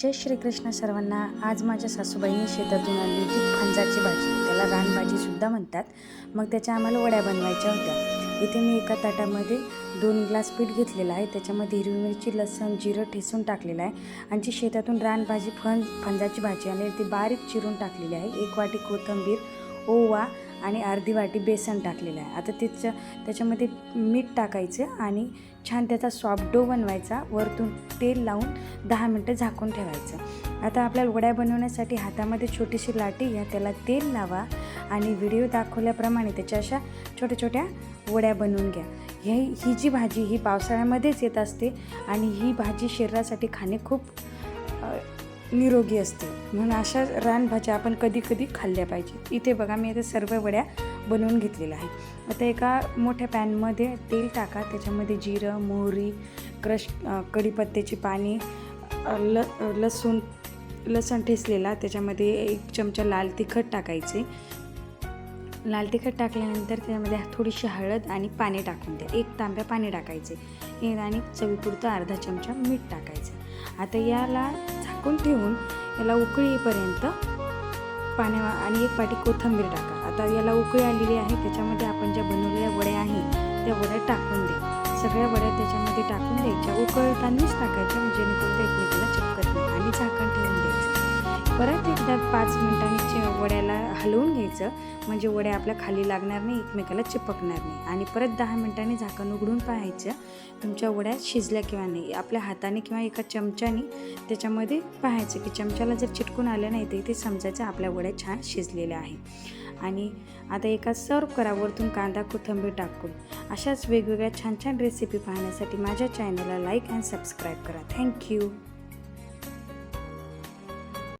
जय श्रीकृष्ण सर्वांना. आज माझ्या सासूबाईंनी शेतातून आणली होती फणसाची भाजी. त्याला रानभाजीसुद्धा म्हणतात. मग त्याच्या आम्हाला वड्या बनवायच्या होत्या. इथे मी एका ताटामध्ये दोन ग्लास पीठ घेतलेलं आहे. त्याच्यामध्ये हिरवी मिरची लसण जिरं ठेसून टाकलेलं आहे. आणि जी शेतातून रानभाजी फण फंजाची भाजी आली ती बारीक चिरून टाकलेली आहे. एक वाटी कोथिंबीर ओवा आणि अर्धी वाटी बेसन टाकलेलं आहे. आता तिचं त्याच्यामध्ये मीठ टाकायचं आणि छान त्याचा सॉफ्ट डो बनवायचा. वरतून तेल लावून दहा मिनटं झाकून ठेवायचं. आता आपल्याला वड्या बनवण्यासाठी हातामध्ये छोटीशी लाटी घ्या त्याला तेल लावा आणि व्हिडिओ दाखवल्याप्रमाणे त्याच्या अशा छोट्या छोट्या वड्या बनवून घ्या. हे ही जी भाजी ही पावसाळ्यामध्येच येत असते आणि ही भाजी शरीरासाठी खाणे खूप निरोगी असते. म्हणून अशा रानभाज्या आपण कधी कधी खाल्ल्या पाहिजे इथे बघा मी आता सर्व वड्या बनवून घेतलेल्या आहेत. आता एका मोठ्या पॅनमध्ये तेल टाका. त्याच्यामध्ये जिरं मोहरी क्रश कढीपत्त्याची पाणी ल लसूण लसण ठेचलेला. त्याच्यामध्ये एक चमचा लाल तिखट टाकायचे. लाल तिखट टाकल्यानंतर त्याच्यामध्ये थोडीशी हळद आणि पाणी टाकून द्या. एक तांब्या पाणी टाकायचे. आणि चवीपुरतं अर्धा चमचा मीठ टाकायचं. आता याला झाकून ठेवून याला उकळी येईपर्यंत पाण्या आणि एक पाटी कोथिंबीर टाका. आता याला उकळी आलेली आहे त्याच्यामध्ये आपण ज्या बनवलेल्या वड्या आहेत त्या वड्या टाकून द्या सगळ्या वड्या त्याच्यामध्ये टाकून द्यायच्या. उकळतानाच टाकायच्या जेणेकरून त्या एकमेकाला चिपकत नाही आणि झाकण ठेवून द्यायचं. परत एकदा पाच मिनिटांनी वड्याला हलवून घ्यायचं. म्हणजे वड्या आपल्या खाली लागणार नाही एकमेकाला चिपकणार नाही. आणि परत दहा मिनिटांनी झाकण उघडून पाहायचं. तुमच्या वड्या शिजल्या किंवा नाही आपल्या हाताने किंवा एका चमच्याने त्याच्यामध्ये पाहायचं की चमच्याला जर चिटकून आलं नाही तर इथे समजायचं आपल्या वड्या छान शिजलेल्या आहे आणि आता एका सर्व करा वरतून कांदा कोथिंबीर टाकून अशाच वेगवेगळ्या छान छान रेसिपी पाहण्यासाठी माझ्या चॅनलला लाईक अँड सबस्क्राईब करा. Thank you